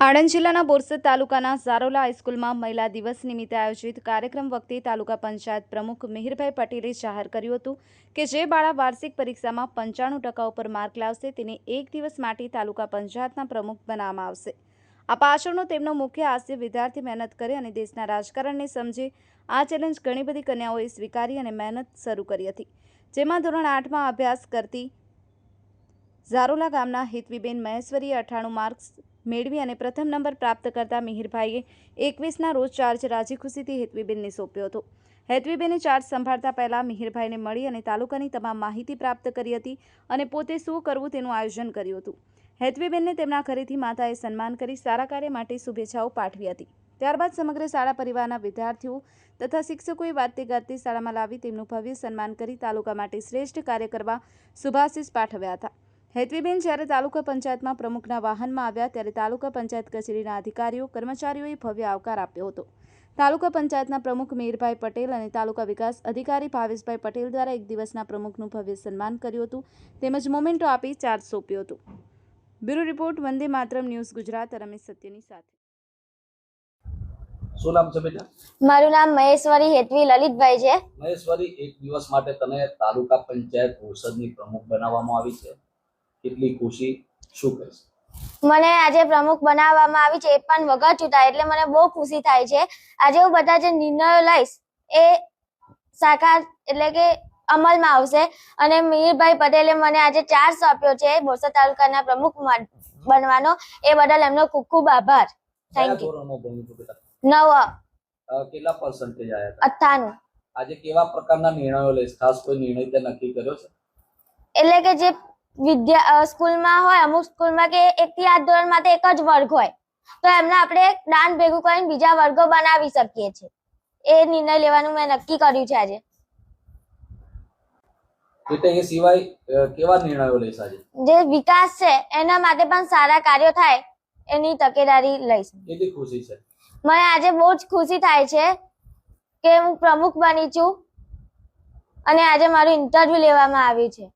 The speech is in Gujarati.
આણંદ જિલ્લાના બોરસદ તાલુકાના ઝારોલા હાઈસ્કૂલમાં મહિલા દિવસ નિમિત્તે આયોજિત કાર્યક્રમ વખતે તાલુકા પંચાયત પ્રમુખ મિહિરભાઈ પટેલે જાહેર કર્યું હતું કે જે બાળા વાર્ષિક પરીક્ષામાં પંચાણું ટકા ઉપર માર્ક લાવશે, તેને એક દિવસ માટે તાલુકા પંચાયતના પ્રમુખ બનાવવામાં આવશે. આ પાછળનો તેમનો મુખ્ય આશય, વિદ્યાર્થી મહેનત કરે અને દેશના રાજકારણને સમજે, આ ચેલેન્જ ઘણી બધી કન્યાઓએ સ્વીકારી અને મહેનત શરૂ કરી હતી. જેમાં ધોરણ આઠમાં અભ્યાસ કરતી ઝારોલા ગામના હિતવીબેન મહેશ્વરીએ અઠ્ઠાણું માર્ક્સ મેળવી અને પ્રથમ નંબર પ્રાપ્ત કરતા મિહિરભાઈએ એકવીસના રોજ ચાર્જ રાજી ખુશીથી હેતવીબેનને સોંપ્યો હતો. હેતવીબેને ચાર્જ સંભાળતા પહેલા મિહિરભાઈને મળી અને તાલુકાની તમામ માહિતી પ્રાપ્ત કરી હતી અને પોતે શું કરવું તેનું આયોજન કર્યું હતું. હેતવીબેનને તેમના ઘરેથી માતાએ સન્માન કરી સારા કાર્ય માટે શુભેચ્છાઓ પાઠવી હતી. ત્યારબાદ સમગ્ર શાળા પરિવારના વિદ્યાર્થીઓ તથા શિક્ષકોએ વાતે ગાતે શાળામાં લાવી તેમનું ભવ્ય સન્માન કરી તાલુકા માટે શ્રેષ્ઠ કાર્ય કરવા શુભાશીષ પાઠવ્યા હતા. હેતવીબેન જ્યારે તાલુકા પંચાયતમાં પ્રમુખના વાહનમાં આવ્યા ત્યારે તાલુકા પંચાયત કચેરીના અધિકારીઓ કર્મચારીઓએ ભવ્ય આવકાર આપ્યો હતો. તાલુકા પંચાયતના પ્રમુખ મીરભાઈ પટેલ અને તાલુકા વિકાસ અધિકારી ભાવેશભાઈ પટેલ દ્વારા એક દિવસના પ્રમુખનું ભવ્ય સન્માન કર્યું હતું. તેમજ મોમેન્ટો આપી ચાર્જ સોંપ્યો હતો. Bureau report Vande Mataram news Gujarat Ramesh સત્યની સાથે. શું નામ છે બેટા? મારું નામ મહેશ્વરી હેતવી લલિતભાઈ છે. મહેશ્વરી એક દિવસ માટે તને તાલુકા પંચાયત બોરસદની પ્રમુખ બનાવવામાં આવી છે. કેટલી ખુશી શું કહીશ? મને આજે પ્રમુખ બનાવવામાં આવી છે એ પણ વગર ચૂંટાય એટલે મને બહુ ખુશી થાય છે. આજે હું બધા જે નિર્ણયો લઈશ એ સાકાર એટલે કે અમલમાં આવશે. અને મિહિરભાઈ પટેલે મને આજે ચાર્જ સોંપ્યો છે બોરસદ તાલુકાના પ્રમુખ બનવાનો. એ બદલ એમનો ખૂબ ખૂબ આભાર. થેન્ક યુ નવ કેટલા પર્સન્ટેજ આવ્યા હતા? આજે કેવા પ્રકારના નિર્ણયો લઈશ? ખાસ કોઈ નિર્ણય તે નક્કી કર્યો છે? એટલે કે જે વિદ્યા સ્કૂલમાં હોય અમુક સ્કૂલમાં કે એક થી આઠ ધોરણ માટે એક જ વર્ગ હોય તો એમને આપણે દાન ભેગું કરીને બીજા વર્ગો બનાવી શકીએ છીએ. એ નિર્ણય લેવાનું મેં નક્કી કર્યું છે આજે. એટલે એ સિવાય કેવા નિર્ણયો લઈશ આજે? જે વિકાસ છે એના માટે પણ સારા કાર્યો થાય એની તકેદારી લઈશ. કેટલી ખુશી છે. મને આજે બહુ જ ખુશી થાય છે કે હું પ્રમુખ બની છું અને આજે મારું ઇન્ટરવ્યુ લેવામાં આવ્યું છે.